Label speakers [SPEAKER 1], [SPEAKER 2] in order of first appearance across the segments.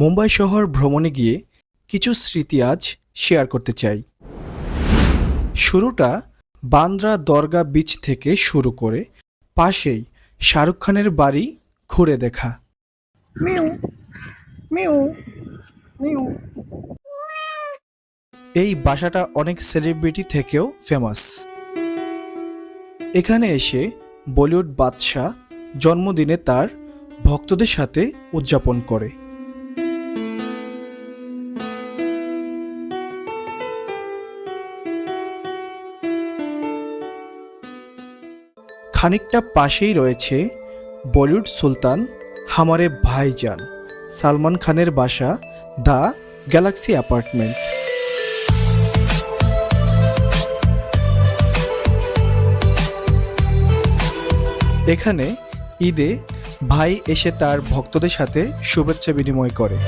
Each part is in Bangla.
[SPEAKER 1] মুম্বাই শহর ভ্রমণে গিয়ে কিছু স্মৃতি আজ শেয়ার করতে চাই। শুরুটা বান্দ্রা দরগা বিচ থেকে শুরু করে পাশেই শাহরুখ খানের বাড়ি ঘুরে দেখা। এই বাসাটা অনেক সেলিব্রিটি থেকেও ফেমাস এখানে এসে বলিউড বাদশাহ জন্মদিনে তার ভক্তদের সাথে উদযাপন করে। খানিকটা পাশেই রয়েছে বলিউড সুলতান হামারে ভাইজান, সালমান খানের বাসা, দ্য গ্যালাক্সি অ্যাপার্টমেন্ট। এখানে ঈদে ভাই এসে তার ভক্তদের সাথে শুভেচ্ছা বিনিময় করে।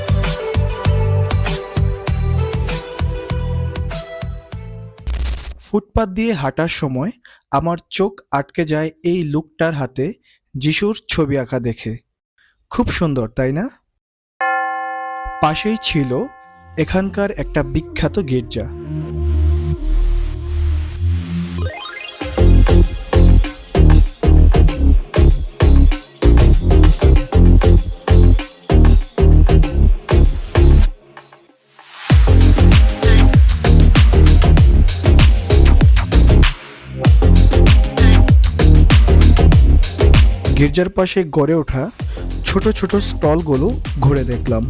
[SPEAKER 1] ফুটপাত দিয়ে হাঁটার সময় আমার চোখ আটকে যায় এই লুকটার হাতে, যিশুর ছবি আঁকা দেখে। খুব সুন্দর, তাই না? পাশেই ছিল এখানকার একটা বিখ্যাত গির্জা। গির্জার পাশে গড়ে ওঠা ছোট ছোট স্টলগুলো ঘুরে দেখলাম।